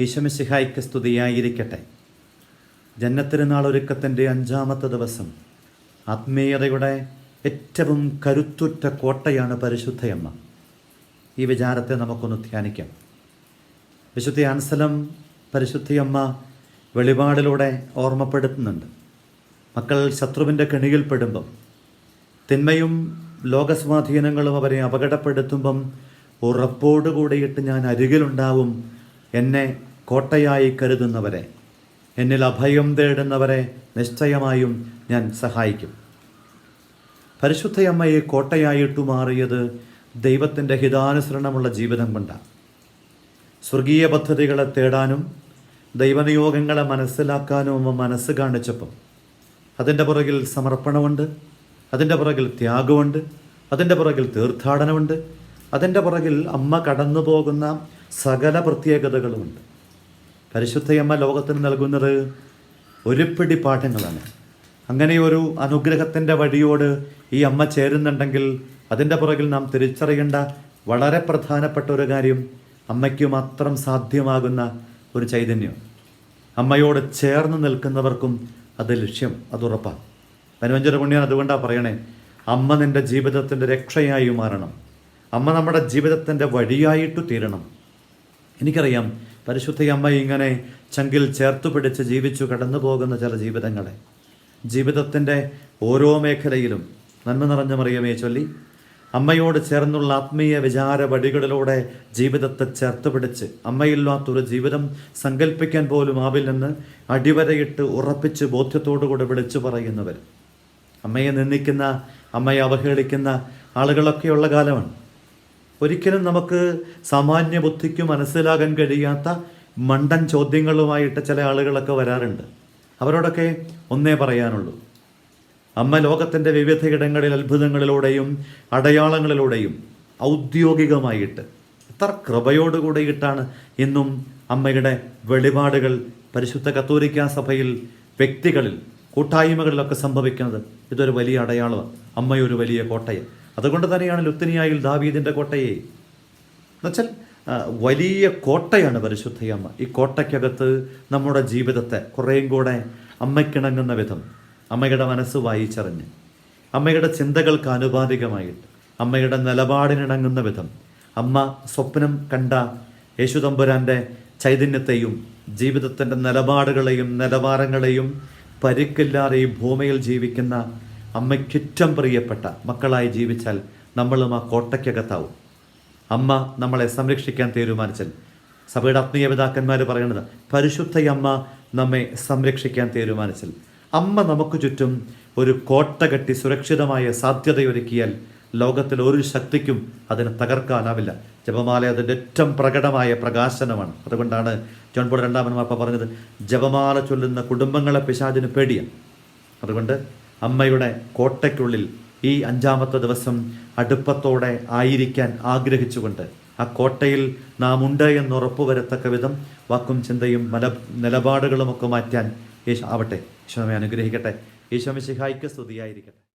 ഈശോമിശിഹായ്ക്ക് സ്തുതിയായിരിക്കട്ടെ. ജന്നത്തിരുന്നാൾ ഒരുക്കത്തിന്റെ അഞ്ചാമത്തെ ദിവസം ആത്മീയതയുടെ ഏറ്റവും കരുത്തുറ്റ കോട്ടയാണ് പരിശുദ്ധയമ്മ. ഈ വിചാരത്തെ നമുക്കൊന്ന് ധ്യാനിക്കാം. വിശുദ്ധ ആൻസലം പരിശുദ്ധിയമ്മ വെളിപാടിലൂടെ ഓർമ്മപ്പെടുത്തുന്നുണ്ട്. മക്കൾ ശത്രുവിന്റെ കെണിയിൽപ്പെടുമ്പം തിന്മയും ലോകസ്വാധീനങ്ങളും അവരെ അപകടപ്പെടുത്തുമ്പം ഉറപ്പോടുകൂടിയിട്ട് ഞാൻ അരികിലുണ്ടാവും എന്നെ കോട്ടയായി കരുതുന്നവരെ എന്നിൽ അഭയം തേടുന്നവരെ നിശ്ചയമായും ഞാൻ സഹായിക്കും. പരിശുദ്ധയമ്മയെ കോട്ടയായിട്ടു മാറിയത് ദൈവത്തിന്റെ ഹിതാനുസരണമുള്ള ജീവിതം കൊണ്ടാണ് സ്വർഗീയ പദ്ധതികളെ തേടാനും ദൈവനിയോഗങ്ങളെ മനസ്സിലാക്കാനും മനസ്സ് കാണിച്ചപ്പം അതിന്റെ പുറകിൽ സമർപ്പണമുണ്ട് അതിന്റെ പുറകിൽ ത്യാഗമുണ്ട് അതിന്റെ പുറകിൽ തീർത്ഥാടനമുണ്ട് അതിന്റെ പുറകിൽ അമ്മ കടന്നു പോകുന്ന സകല പ്രത്യേകതകളുമുണ്ട്. പരിശുദ്ധയമ്മ ലോകത്തിന് നൽകുന്നത് ഒരു പിടി പാഠങ്ങളാണ്. അങ്ങനെ ഒരു അനുഗ്രഹത്തിന്റെ വഴിയോട് ഈ അമ്മ ചേരുന്നുണ്ടെങ്കിൽ അതിന്റെ പുറകിൽ നാം തിരിച്ചറിയേണ്ട വളരെ പ്രധാനപ്പെട്ട ഒരു കാര്യം അമ്മയ്ക്ക് മാത്രം സാധ്യമാകുന്ന ഒരു ചൈതന്യം. അമ്മയോട് ചേർന്ന് നിൽക്കുന്നവർക്കും അത് ലക്ഷ്യം അത് ഉറപ്പാണ് പനുവഞ്ചര പുണ്യൻ അതുകൊണ്ടാണ് പറയണേ അമ്മ നിന്റെ ജീവിതത്തിന്റെ രക്ഷയായി മാറണം. അമ്മ നമ്മുടെ ജീവിതത്തിന്റെ വഴിയായിട്ട് തീരണം. എനിക്കറിയാം പരിശുദ്ധ അമ്മ ഇങ്ങനെ ചങ്കിൽ ചേർത്തു പിടിച്ച് ജീവിച്ചു കടന്നു പോകുന്ന ചില ജീവിതങ്ങളെ. ജീവിതത്തിന്റെ ഓരോ മേഖലയിലും നന്മ നിറഞ്ഞ മറിയമേ ചൊല്ലി അമ്മയോട് ചേർന്നുള്ള ആത്മീയ വിചാര വടികളിലൂടെ ജീവിതത്തെ ചേർത്ത് പിടിച്ച് അമ്മയില്ലാത്തൊരു ജീവിതം സങ്കല്പിക്കാൻ പോലും ആവില്ലെന്ന് അടിവരയിട്ട് ഉറപ്പിച്ച് ബോധ്യത്തോടുകൂടെ വിളിച്ചു പറയുന്നവർ. അമ്മയെ നിന്ദിക്കുന്ന അമ്മയെ അവഹേളിക്കുന്ന ആളുകളൊക്കെയുള്ള കാലമാണ്. ഒരിക്കലും നമുക്ക് സാമാന്യ ബുദ്ധിക്ക് മനസ്സിലാകാൻ കഴിയാത്ത മണ്ടൻ ചോദ്യങ്ങളുമായിട്ട് ചില ആളുകളൊക്കെ വരാറുണ്ട്. അവരോടൊക്കെ ഒന്നേ പറയാനുള്ളൂ. അമ്മ ലോകത്തിന്റെ വിവിധയിടങ്ങളിൽ അത്ഭുതങ്ങളിലൂടെയും അടയാളങ്ങളിലൂടെയും ഔദ്യോഗികമായിട്ട് എത്ര കൃപയോടുകൂടിയിട്ടാണ് ഇന്നും അമ്മയുടെ വെളിപാടുകൾ പരിശുദ്ധ കത്തോലിക്ക സഭയിൽ വ്യക്തികളിൽ കൂട്ടായ്മകളിലൊക്കെ സംഭവിക്കുന്നത്. ഇതൊരു വലിയ അടയാളമാണ്. അമ്മയൊരു വലിയ കോട്ടയം. അതുകൊണ്ട് തന്നെയാണ് ലുത്തിനിയായിൽ ദാവീദിന്റെ കോട്ടയെ. എന്നുവെച്ചാൽ വലിയ കോട്ടയാണ് പരിശുദ്ധയമ്മ ഈ കോട്ടയ്ക്കകത്ത് നമ്മുടെ ജീവിതത്തെ കുറേയും കൂടെ അമ്മയ്ക്കിണങ്ങുന്ന വിധം അമ്മയുടെ മനസ്സ് വായിച്ചറിഞ്ഞ് അമ്മയുടെ ചിന്തകൾക്ക് ആനുപാതികമായിട്ട് അമ്മയുടെ നിലപാടിനിണങ്ങുന്ന വിധം അമ്മ സ്വപ്നം കണ്ട യേശുതമ്പുരാന്റെ ചൈതന്യത്തെയും ജീവിതത്തിന്റെ നിലപാടുകളെയും നിലവാരങ്ങളെയും പരിക്കില്ലാതെ ഈ ഭൂമിയിൽ ജീവിക്കുന്ന അമ്മയ്ക്കുറ്റം പ്രിയപ്പെട്ട മക്കളായി ജീവിച്ചാൽ നമ്മളും ആ കോട്ടയ്ക്കകത്താവും. അമ്മ നമ്മളെ സംരക്ഷിക്കാൻ തീരുമാനിച്ചാൽ സഭയുടെ ആത്മീയ പിതാക്കന്മാർ പറയുന്നത് പരിശുദ്ധയമ്മ നമ്മെ സംരക്ഷിക്കാൻ തീരുമാനിച്ചാൽ. അമ്മ നമുക്ക് ചുറ്റും ഒരു കോട്ട കെട്ടി സുരക്ഷിതമായ സാധ്യതയൊരുക്കിയാൽ ലോകത്തിൽ ഒരു ശക്തിക്കും അതിനെ തകർക്കാനാവില്ല. ജപമാല അതിന്റെ ഏറ്റവും പ്രകടമായ പ്രകാശനമാണ്. അതുകൊണ്ടാണ് ജോൺ പോൾ രണ്ടാമൻ പറഞ്ഞത് ജപമാല ചൊല്ലുന്ന കുടുംബങ്ങളെ പിശാചിന് പേടിയാണ് അതുകൊണ്ട് അമ്മയുടെ കോട്ടയ്ക്കുള്ളിൽ ഈ അഞ്ചാമത്തെ ദിവസം അടുപ്പത്തോടെ ആയിരിക്കാൻ ആഗ്രഹിച്ചുകൊണ്ട് ആ കോട്ടയിൽ നാം ഉണ്ട് എന്ന് ഉറപ്പുവരത്തക്ക വിധം വാക്കും ചിന്തയും മല നിലപാടുകളുമൊക്കെ മാറ്റാൻ യേശു ആവട്ടെ. ഈശോ അനുഗ്രഹിക്കട്ടെ. ഈശോ ശിഹായിക്ക് സ്തുതിയായിരിക്കട്ടെ.